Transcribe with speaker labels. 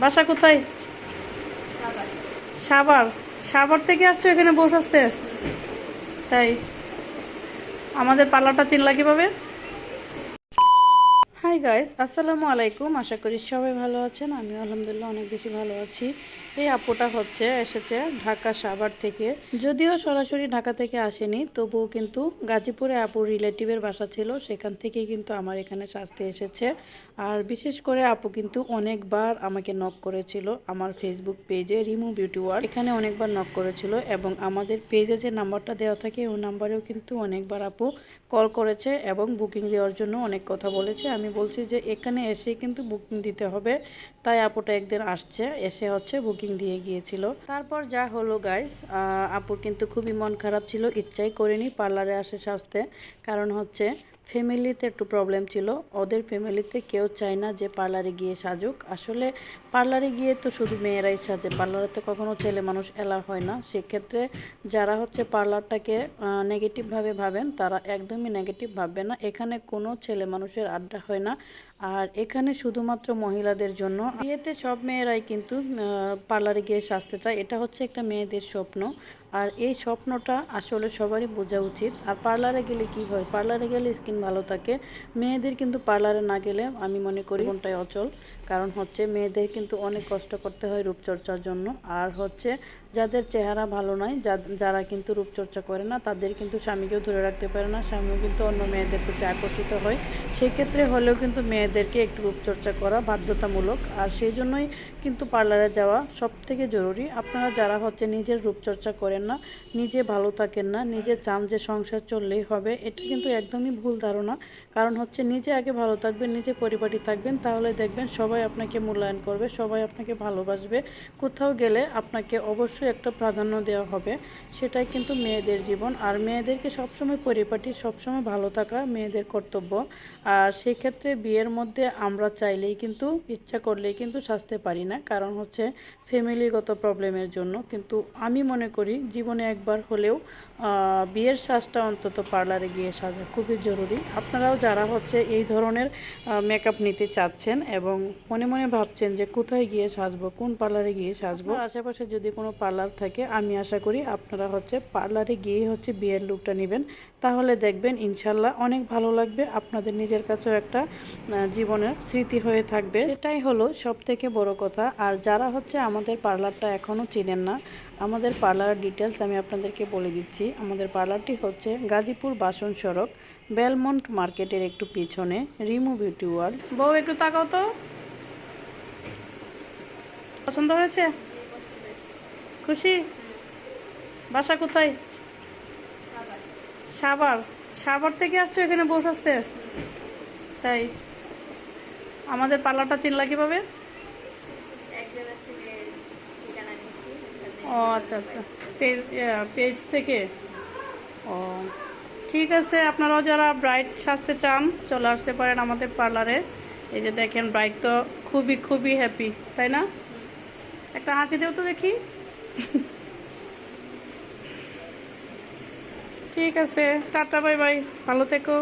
Speaker 1: বাসা কোথায়? সাবার সাবার থেকে আসছো এখানে বসে আসতে? তাই। আমাদের পাল্লাটা চিনলা কীভাবে? হাই গাইস আসসালামু আলাইকুম আশা করি সবাই ভালো আছেন। আমি আলহামদুলিল্লাহ অনেক বেশি ভালো আছি। এই আপুটা হচ্ছে, এসেছে ঢাকা সাভার থেকে। যদিও সরাসরি ঢাকা থেকে আসেনি, তবুও কিন্তু গাজীপুরে আপুর রিলেটিভের বাসা ছিল। সেখান থেকেই কিন্তু আমার এখানে সাজতে এসেছে। আর বিশেষ করে আপু কিন্তু অনেকবার আমাকে নক করেছিল আমার ফেসবুক পেজে রিমু বিউটি ওয়ার্ড এখানে অনেকবার নক করেছিল এবং আমাদের পেজে যে নাম্বারটা দেওয়া থাকে, ওই নাম্বারেও কিন্তু অনেকবার আপু কল করেছে এবং বুকিং দেওয়ার জন্য অনেক কথা বলেছে। আমি বলছি যে এখানে এসে কিন্তু বুকিং দিতে হবে। তাই আপুটা একদিন আসছে, এসে হচ্ছে বুকিং দিয়ে গিয়েছিল। তারপর যা হলো গাইস আপুর কিন্তু খুবই মন খারাপ ছিল, ইচ্ছাই করেনি পার্লারে আসে সাজতে। কারণ হচ্ছে ফ্যামিলিতে একটু প্রবলেম ছিল। ওদের ফ্যামিলিতে কেউ চায় না যে পার্লারে গিয়ে সাজুক। আসলে পার্লারে গিয়ে তো শুধু মেয়েরাই সাজে। পার্লারে তো কখনো ছেলে মানুষ এলা হয় না। সেক্ষেত্রে যারা হচ্ছে পার্লারটাকে নেগেটিভভাবে ভাবেন, তারা একদমই নেগেটিভ ভাববে না। এখানে কোনো ছেলে মানুষের আড্ডা হয় না। আর এখানে শুধুমাত্র মহিলাদের জন্য। বিয়েতে সব মেয়েরাই কিন্তু পার্লারে গিয়ে সাজতে চায়। এটা হচ্ছে একটা মেয়েদের স্বপ্ন। আর এই স্বপ্নটা আসলে সবারই বোঝা উচিত। আর পার্লারে গেলে কি হয়? পার্লারে গেলে স্কিন ভালো থাকে। মেয়েদের কিন্তু পার্লারে না গেলে আমি মনে করি কোনটাই অচল। কারণ হচ্ছে মেয়েদের কিন্তু অনেক কষ্ট করতে হয় রূপচর্চার জন্য। আর হচ্ছে যাদের চেহারা ভালো নয় যারা কিন্তু রূপচর্চা করে না, তাদের কিন্তু স্বামীকেও ধরে রাখতে পারে না, স্বামীও কিন্তু অন্য মেয়েদের প্রতি আকর্ষিত হয়। সেক্ষেত্রে হলেও কিন্তু মেয়েদেরকে একটু রূপচর্চা করা বাধ্যতামূলক। আর সেই জন্যই কিন্তু পার্লারে যাওয়া সব থেকে জরুরি। আপনারা যারা হচ্ছে নিজের রূপচর্চা করেন না, নিজে ভালো থাকেন না, নিজে চান যে সংসার চললেই হবে, এটা কিন্তু একদমই ভুল ধারণা। কারণ হচ্ছে নিজে আগে ভালো থাকবেন, নিজে পরিপাটি থাকবেন, তাহলে দেখবেন সবাই আপনাকে মূল্যায়ন করবে, সবাই আপনাকে ভালোবাসবে। কোথাও গেলে আপনাকে অবশ্যই একটা প্রাধান্য দেওয়া হবে, সেটাই কিন্তু মেয়েদের জীবন। আর মেয়েদেরকে সবসময় পরিপাটি, সবসময় ভালো থাকা মেয়েদের কর্তব্য। আর সেই ক্ষেত্রে বিয়ের মধ্যে আমরা চাইলেই কিন্তু, ইচ্ছা করলেই কিন্তু সাজতে পারি না। কারণ হচ্ছে ফ্যামিলিগত প্রবলেমের জন্য। কিন্তু আমি মনে করি জীবনে একবার হলেও বিয়ের সাজটা অন্তত পার্লারে গিয়ে সাজা খুবই জরুরি। আপনারাও যারা হচ্ছে এই ধরনের মেকআপ নিতে চাচ্ছেন এবং মনে মনে ভাবছেন যে কোথায় গিয়ে সাজবো কোন পার্লারে গিয়ে সাজবো? আশেপাশে যদি কোনো পার্লার থাকে আমি আশা করি আপনারা হচ্ছে পার্লারে গিয়ে হচ্ছে বিয়ের লুকটা নেবেন। তাহলে দেখবেন ইনশাল্লাহ অনেক ভালো লাগবে আপনাদের নিজের কাছেও একটা জীবনের স্মৃতি হয়ে থাকবে। সেটাই হলো সব থেকে বড় কথা আর যারা হচ্ছে আমাদের পার্লারটা এখনও চিনেন না আমাদের পার্লার ডিটেলস আমি আপনাদেরকে বলে দিচ্ছি। আমাদের পার্লারটি হচ্ছে গাজীপুর বাসন সড়ক বেলমন্ট মার্কেটের একটু পিছনে রিমু বিউটি ওয়ার্ল্ড। বউ একটু তাকাও তো। পছন্দ হয়েছে? খুশি? বাসা কোথায়? সাবার সাবার থেকে আসছো এখানে বসে আসতে? তাই। আমাদের পার্লারটা চিনলা কীভাবে? ও আচ্ছা আচ্ছা। পেজ পেজ থেকে। ও, ঠিক আছে। আপনারাও যারা ব্রাইট সাজতে চান, চলে আসতে পারেন আমাদের পার্লারে। এই যে দেখেন, ব্রাইট তো খুবই খুবই হ্যাপি তাই না? একটা হাসি দেও তো দেখি। ঠিক আছে টাটা বাই বাই ভালো থেকো।